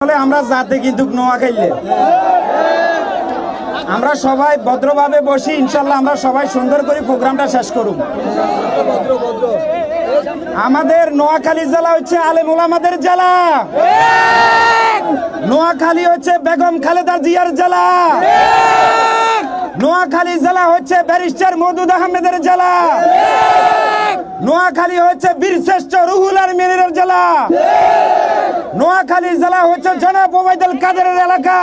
আমরা যাতে কিন্তু নোয়া খাইলে আমরা সবাই ভদ্রভাবে বসি, ইনশাল্লাহ আমরা সবাই সুন্দর করে প্রোগ্রামটা শেষ করুন। আমাদের নোয়াখালী জেলা হচ্ছে আলেমুল আমাদের জেলা। নোয়াখালী হচ্ছে বেগম খালেদা জিয়ার জেলা। নোয়াখালী জেলা হচ্ছে ব্যারিস্টার মদুদ আহমেদের জেলা। নোয়াখালী হচ্ছে বীরশ্রেষ্ঠ রুহুল আর আলমিনের জেলা। নোয়াখালী জেলা হচ্ছে জনাব ওবায়দুল কাদেরের এলাকা।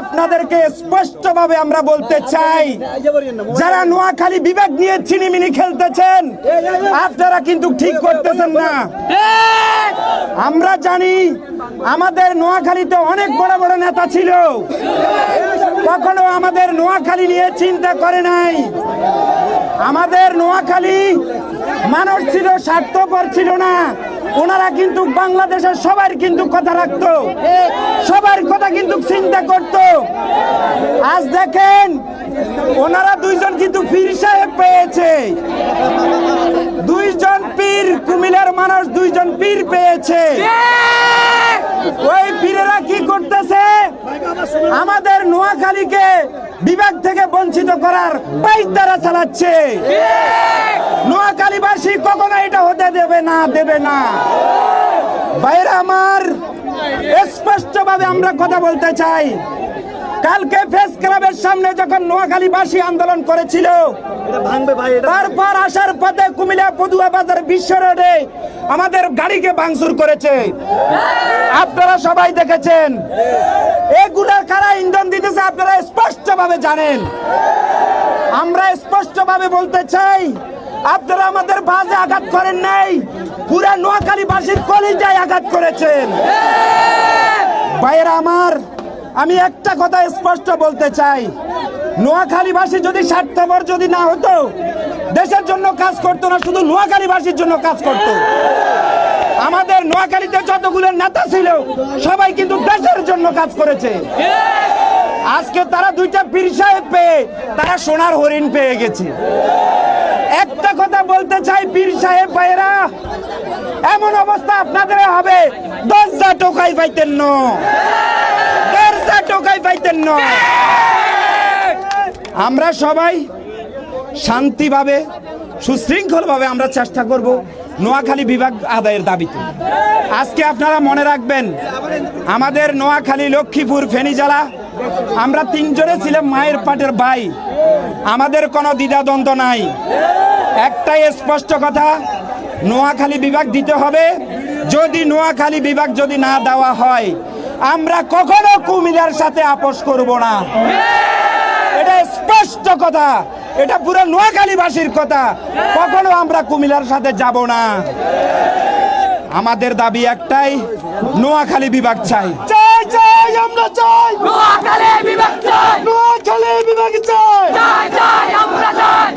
আপনাদেরকে স্পষ্টভাবে আমরা বলতে চাই, যারা নোয়াখালী বিভাগ নিয়ে চিনিমিনি খেলতেছেন, আপনারা কিন্তু ঠিক করতেছেন না। আমরা জানি আমাদের নোয়াখালীতে অনেক বড় বড় নেতা ছিল। কখনো আমাদের নোয়াখালী নিয়ে চিন্তা করে নাই। আমাদের নোয়াখালী মানুষ ছিল, স্বার্থপর ছিল না। ওনারা কিন্তু বাংলাদেশের সবার কিন্তু কথা রাখতো। সবার কথা কিন্তু চিন্তা করত। আজ দেখেন ওনারা দুইজন কিন্তু পীর সাহেব পেয়েছে। দুইজন পীর কুমিল্লার মানুষ দুইজন পীর পেয়েছে। ওই পীরেরা কি করতেছে? আমাদের নোয়াখালীকে বিভাগ থেকে বঞ্চিত করার বাইক দ্বারা চালাচ্ছে। নোয়াখালীবাসী কখনো এটা হতে দেবে না দেবে না। বাইরে আমার, স্পষ্টভাবে আমরা কথা বলতে চাই। কালকে ফেস ক্লাবের সামনে যখন নোয়াখালীবাসী আন্দোলন করেছিল, তারপর আসার পথে কুমিল্লা পদুয়া বাজার বিশ্ব রোডে আমাদের গাড়িকে ভাঙচুর করেছে। আপনারা সবাই দেখেছেন এগুলা কারা ইন্ধন দিতেছে, আপনারা স্পষ্টভাবে জানেন। আমরা স্পষ্টভাবে বলতে চাই, আপনারা আমাদের বাজে আঘাত করেন নাই, পুরা নোয়াখালীবাসীর কলিজায় আঘাত করেছেন। ভাইয়েরা আমার, আমি একটা কথা স্পষ্ট বলতে চাই, নোয়াখালীবাসী যদি স্বার্থপর যদি না হতো, দেশের জন্য কাজ করতো না, শুধু নোয়াখালীবাসীর জন্য কাজ করতো। আমাদের নোয়াখালীতে যতগুলো নেতা ছিল, সবাই কিন্তু জন্য কাজ করেছে। আজকে তারা দুইটা পীর সাহেব পেয়ে, তারা সোনার হরিণ পেয়ে গেছে। একটা কথা বলতে চাই, পীর সাহেব ভাইয়েরা, এমন অবস্থা আপনাদের হবে দশটা টোকাই পাইতেন ন। টোকাই পাইতেন ন। আমরা সবাই শান্তিভাবে, সুশৃঙ্খলভাবে আমরা চেষ্টা করব। নোয়াখালী বিভাগ আদায়ের দাবিতে। আজকে আপনারা মনে রাখবেন, আমাদের নোয়াখালী, লক্ষ্মীপুর ফেনী জেলা আমরা তিনজনে ছিলাম মায়ের পাটের ভাই। আমাদের কোনো দ্বিধাদ্বন্দ্ব নাই। একটাই স্পষ্ট কথা, নোয়াখালী বিভাগ দিতে হবে। যদি নোয়াখালী বিভাগ যদি না দেওয়া হয়, আমরা কখনো কুমিল্লার সাথে আপোষ করব না। এটা স্পষ্ট কথা। এটা পুরো নোয়াখালীবাসীর কথা। কখনো আমরা কুমিল্লার সাথে যাব না। আমাদের দাবি একটাই নোয়াখালী বিভাগ চাই। চাই চাই আমরা চাই। নোয়াখালী বিভাগ চাই। নোয়াখালী বিভাগ চাই। চাই চাই আমরা চাই।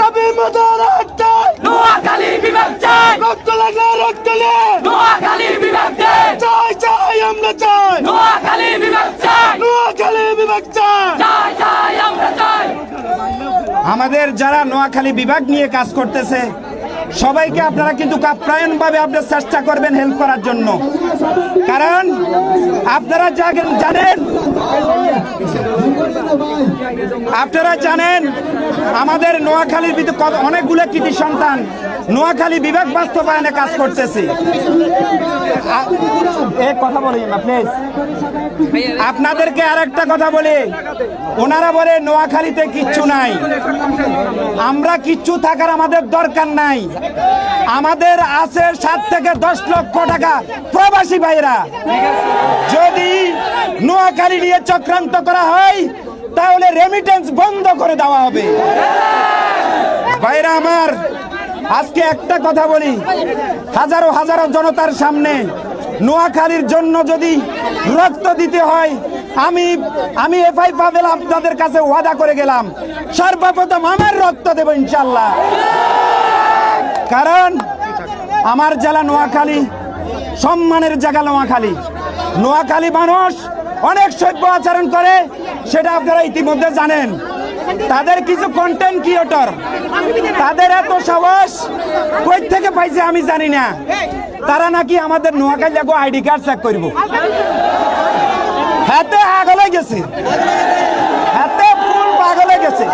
নোয়াখালী বিভাগ চাই। রক্ত লাগলে রক্ত লে নোয়াখালী বিভাগ চাই। চাই চাই আমরা চাই। নোয়াখালী বিভাগ চাই। নোয়াখালী বিভাগ চাই। চাই চাই আমরা চাই আমাদের যারা নোয়াখালী বিভাগ নিয়ে কাজ করতেছে সবাইকে আপনারা কিন্তু কাপ্রায়ণ ভাবে আপনার চেষ্টা করবেন হেল্প করার জন্য। কারণ আপনারা জানেন? আপনারা জানেন, আমাদের নোয়াখালীর ভিতরে কত- অনেকগুলো কৃতি সন্তান নোয়াখালী বিভাগ বাস্তবায়নে কাজ করতেছে। কথা বলেন না প্লিজ আপনাদেরকে আর একটা কথা বলি। ওনারা বলে, নোয়াখালীতে কিচ্ছু নাই। আমরা কিচ্ছু থাকার আমাদের দরকার নাই। আমাদের আছে সাত থেকে দশ লক্ষ টাকা। প্রবাসী ভাইরা যদি নোয়াখালী নিয়ে চক্রান্ত করা হয়, তাহলে রেমিটেন্স বন্ধ করে দেওয়া হবে। ভাইরা আমার, আজকে একটা কথা বলি। হাজারো হাজারো জনতার সামনে নোয়াখালীর জন্য যদি রক্ত দিতে হয়, আমি আমি এফআই পাবেল আপনাদের কাছে ওয়াদা করে গেলাম। সর্বপ্রথম আমার রক্ত দেব ইনশাল্লাহ কারণ আমার জেলা নোয়াখালী, সম্মানের জায়গা নোয়াখালী। নোয়াখালী মানুষ অনেক সভ্য আচরণ করে, সেটা আপনারা ইতিমধ্যে জানেন। তাদের কিছু কন্টেন্ট ক্রিয়েটর তাদের এত সাহস কই থেকে পাইছে আমি জানি না। তারা নাকি আমাদের নোয়াখালী আইডি কার্ড চেক করব। হাতে আগলে গেছে। হাতে ফুল পাগলে গেছে।